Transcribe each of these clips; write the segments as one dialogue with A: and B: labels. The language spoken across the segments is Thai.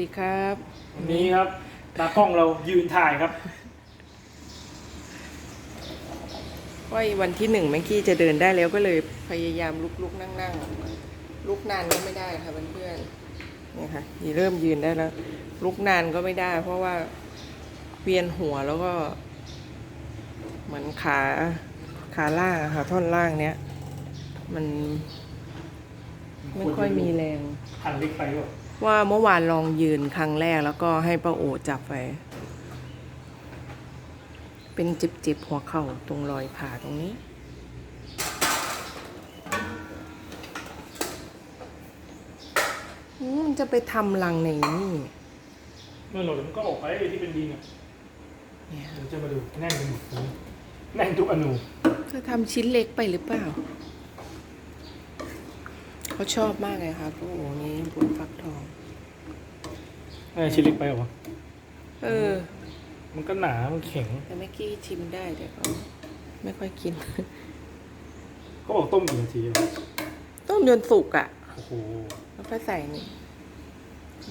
A: ดีครับ
B: วันนี้ครับตากล้องเรายืนถ่ายครับ
A: ว่าวันที่หนึ่งแม็กกี้จะเดินได้แล้วก็เลยพยายามลุกลุกนั่งนั่งลุกนานก็ไม่ได้ค่ะเพื่อนๆเนี่ยค่ะนี่เริ่มยืนได้แล้ว ลุกนานก็ไม่ได้ เพราะว่าเวียนหัวแล้วก็ เหมือนขาขาล่างอะค่ะท่อนล่างเนี้ยมันไม่ค่อยมีแรง
B: หันเล็กไปวะ
A: ว่าเมื่อวานลองยืนครั้งแรกแล้วก็ให้ป้าโอจับไปเป็นจิบๆหัวเข่าตรงรอยผ่าตรงนี้อืมจะไปทำรังในนี่
B: เมื่อหล่นมันก็ออกไปที่เป็นดินอะ
A: เนี่ย
B: เดี๋ยวจะมาดูแน่นไปหมดเลยแน่นทุกอนู
A: จะทำชิ้นเล็กไปหรือเปล่าเขาชอบมากเลยค่ะป้าโอนี้บุญฟักทอง
B: ไอ้ชิ้นเล็กไปเหรอวะ
A: เออ
B: มันก็หนา มันแข็ง
A: แต่เมื่อกี้ชิมได้แต่ก็ไม่ค่อยกิน
B: ก็บอกต้มกี่นาทีวะ
A: ต้มจนสุกอะ่ะ
B: โอ้โห
A: แล้วก็ใส่นี่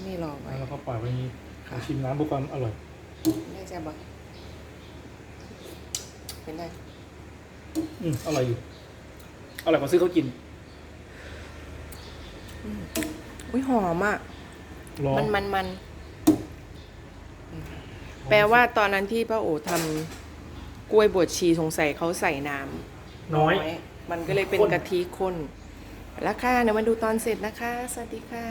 A: นี่รอไว้
B: แล้วก็ปล่อยไว้อย่างนี้ขอชิมน้ำเพื่อความอร่อย
A: แน่ใจบอกเป็นไง
B: อืมอร่อยอยู่ อร่อยกว่าซื้อเขากิน
A: อุ้ยหอมอะ
B: รอ
A: มันมันมัน แปลว่าตอนนั้นที่ป้าโอทำกล้วยบวชชีสงสัยเขาใส่น้ำ
B: น้อย
A: มันก็เลยเป็น
B: ข้น
A: กะทิข้น แล้วค่ะเดี๋ยวมาดูตอนเสร็จนะคะ สวัสดีค่ะ